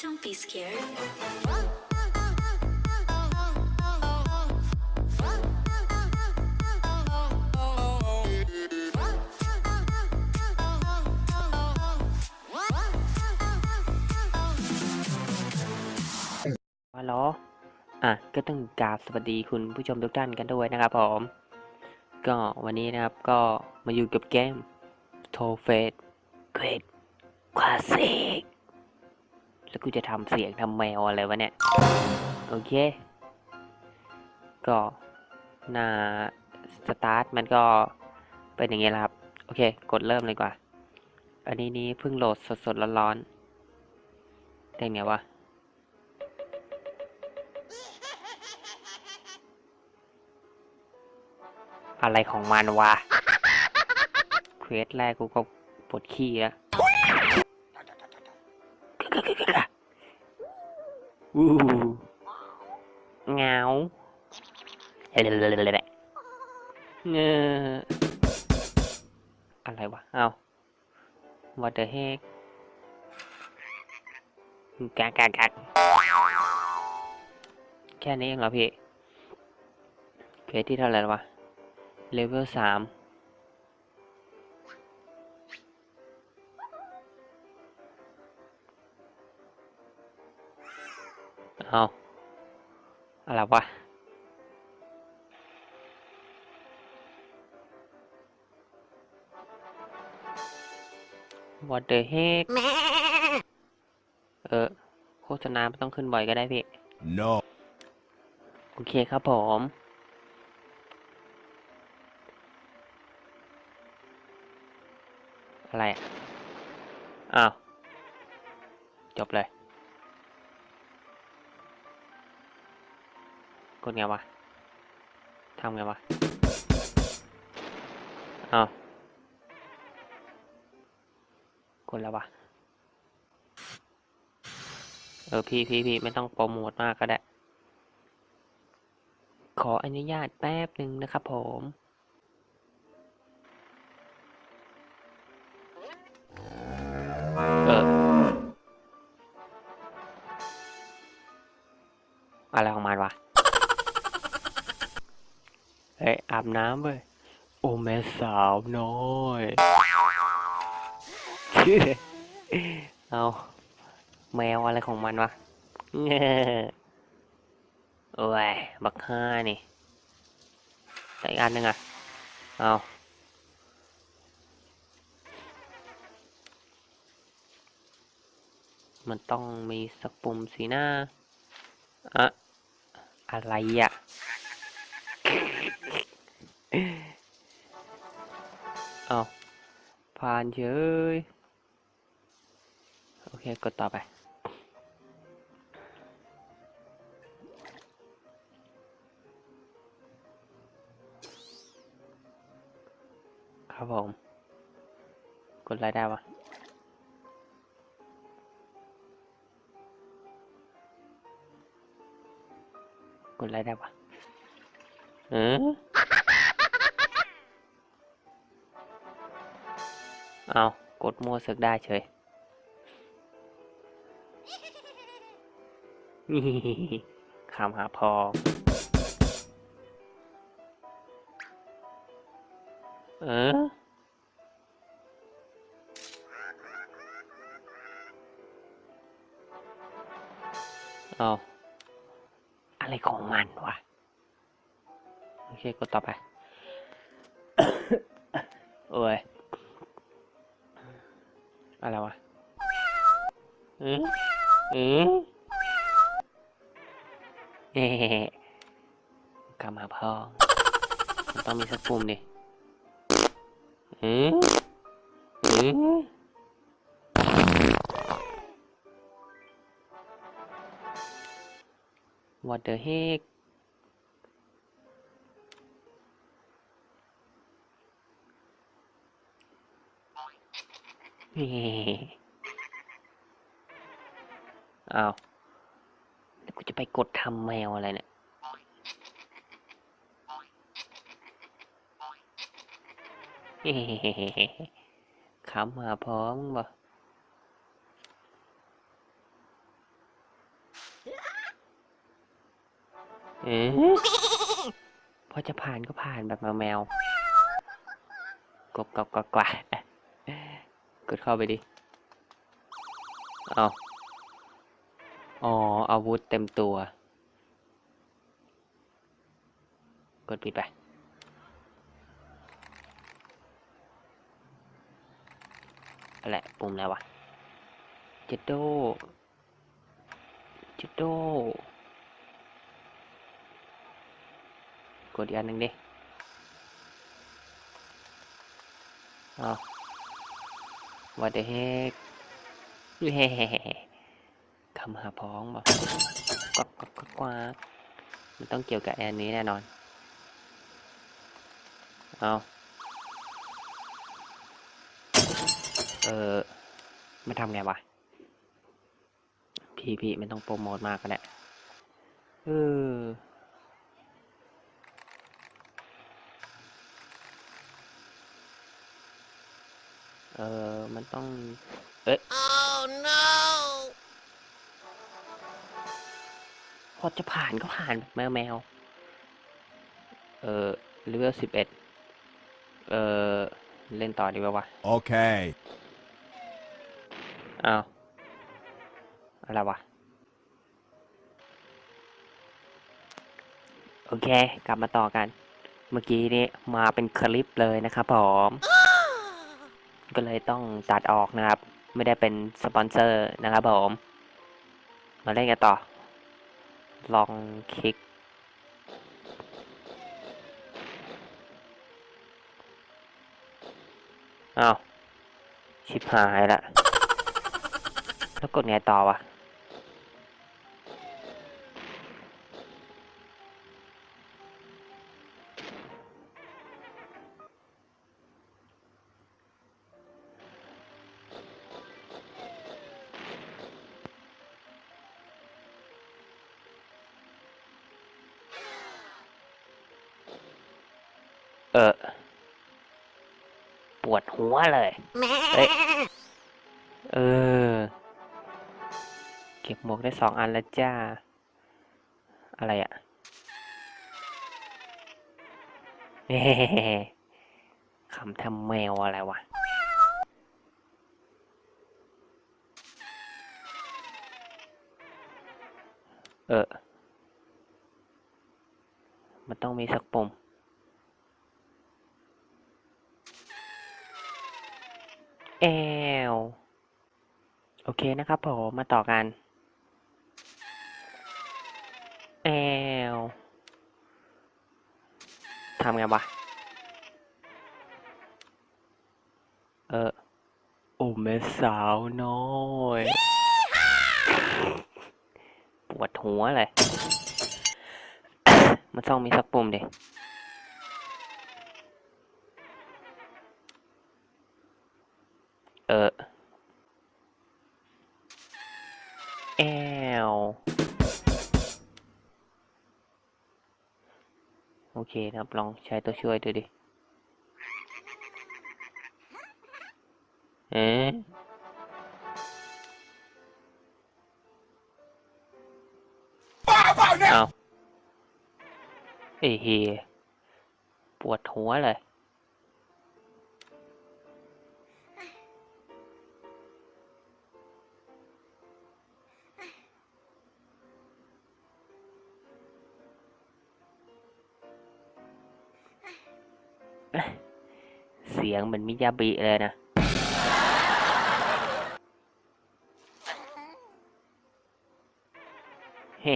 Don't be scared. ฮัลโหลอะก็ต้องกราบสวัสดีคุณผู้ชมทุกท่านกันด้วยนะครับผม ก็วันนี้นะครับก็มาอยู่กับเกมโทเฟสเกรดคลาสสิก แล้วกูจะทำเสียงทำแมวอะไรวะเนี่ย โอเค ก็หน้าสตาร์ทมันก็เป็นอย่างเงี้ยครับ โอเค กดเริ่มเลยกว่า อันนี้นี้เพิ่งโหลดสดๆร้อนๆได้ไงวะอะไรของมันวะ เควสแรกกูก็ปวดขี้แล้ว วู้เงาเฮ้ยเงออะไรวะ เอา what the heck กากากากแค่นี้เองเหรอพี่ เควสที่เท่าไหร่ววะเลเวลสาม เอาอะไรวะ What the heck เออ โฆษณาไม่ต้องขึ้นบ่อยก็ได้พี่ No. โอเคครับผม อะไรอะอ้าว จบเลย กดไงวะทำไงวะอ้าวกดแล้ววะเออพี่พี่พี่ไม่ต้องโปรโมทมากก็ได้ ขออนุญาตแป๊บหนึ่งนะครับผมเอออะไรของมันวะ เฮ้ยอาบน้ำเว้ยโอ้แม่สาวน้อยเอาแมวอะไรของมันวะเอโอ้ยบักห้านี่แต่อีกอันหนึ่งอะเอามันต้องมีสักปุ่มสินะอะอะไรอะ เอาผ่านเฉย โอเค กดต่อไป ครับผม กดอะไรได้วะกดอะไรได้วะเออ เอากดมั่วสึกได้เฉยนี่คำหาพอเออเอาอะไรของมันวะ โอเค กดต่อไป อะไรวะออเออเฮ้กลับมาพ่อมันต้องมีสักปุ่มดิออเออ What the heck เฮ้ อ้าวแล้วกูจะไปกดทำแมวอะไรเนี่ย ขำมาพร้อมบ่เออพอจะผ่านก็ผ่านแบบแมวแกบกบกบกว่า กดเข้าไปดิ เอาอ๋อ อาวุธเต็มตัว กดปิดไป อะไรปุ่มอะไรวะเจดโดเจดโดกดอีกอันหนึ่งดิเอา what the heck เฮ้คำหาพ้องบอกกวักกวักกวักมันต้องเกี่ยวกับแอนนี้แน่นอน เอาเออไม่ทำไงวะ พี่พี่ไม่ต้องโปรโมทมากก็ได้เออ เออมันต้อง เอ๊ะ Oh no! พอจะผ่านก็ผ่านแบบแมวแมว เออเลเวลสิบเอ็ดเออเล่นต่อดีกว่าวะ Okay. อ้าว อะไรวะ โอเค กลับมาต่อกัน เมื่อกี้นี้มาเป็นคลิปเลยนะครับผม ก็เลยต้องตัดออกนะครับ ไม่ได้เป็นสปอนเซอร์นะครับผม มาเล่นกันต่อ ลองคลิก อ้าว ชิบหายละ แล้วกดไงต่อวะ วดหัวเลยเอ้ยเออ เก็บหมวกได้สองอันแล้วจ้า อะไรอะ่ะเฮ้คำทำแมวอะไรวะเออ มันต้องมีสักปุ่ม แอลโอเคนะครับผมมาต่อกันแอลทำไงวะ เออ โอ้แม่สาวน้อยปวดหัวเลยมันต้องมีสักปุ่มดิ เออแอลโอเคนะครับ ลองใช้ตัวช่วยดูดิ เอ๊ะเอาไอ้เฮียปวดหัวเลย เสียงเหมือนมิยาบิเลยนะเฮ้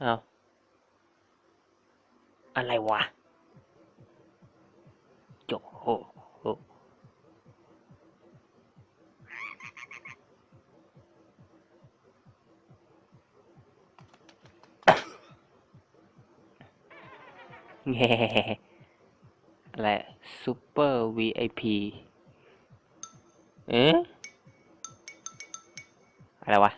เอาอะไรวะโจโหโห แง่ อะไรซูเปอร์ VIP เอ๊ะอะไรวะ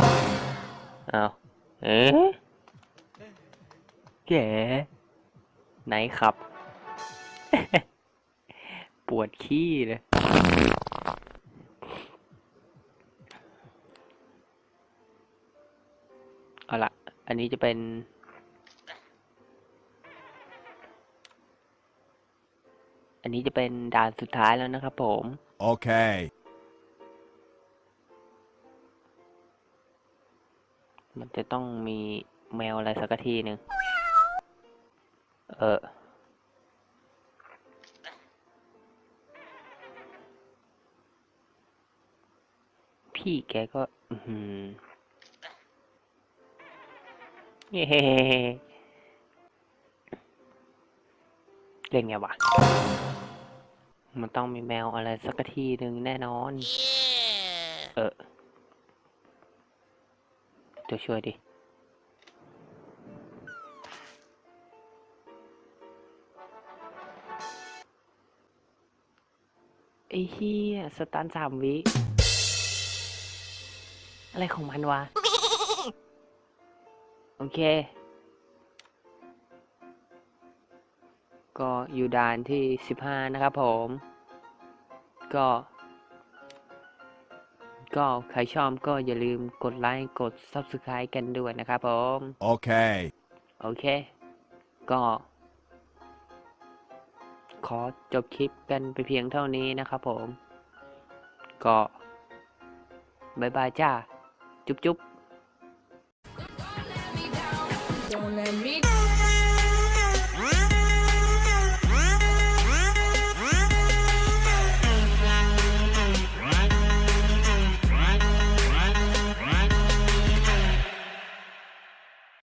Oh เอาเอ๊ะแกไหนครับ ปวดขี้เลย นนี้จะเป็น อันนี้จะเป็นด่านสุดท้ายแล้วนะครับผม Okay. มันจะต้องมีแมวอะไรสักทีหนึ่ง เออพี่แกก็ อือหือ เย้เล่นไงวะ มันต้องมีแมวอะไรสักทีหนึ่งแน่นอน เออตัวช่วยดิ ไอ้เฮียสตันสามวิ อะไรของมันวะ โอเค ก็อยู่ด่านที่สิบห้านะครับผม ก็ ก็ใครชอบก็อย่าลืมกดไลค์ กด Subscribe กันด้วยนะครับผม Okay. โอเค ก็ ขอจบคลิปกันไปเพียงเท่านี้นะครับผม ก็บายบายจ้า จุ๊บจุ๊บ me.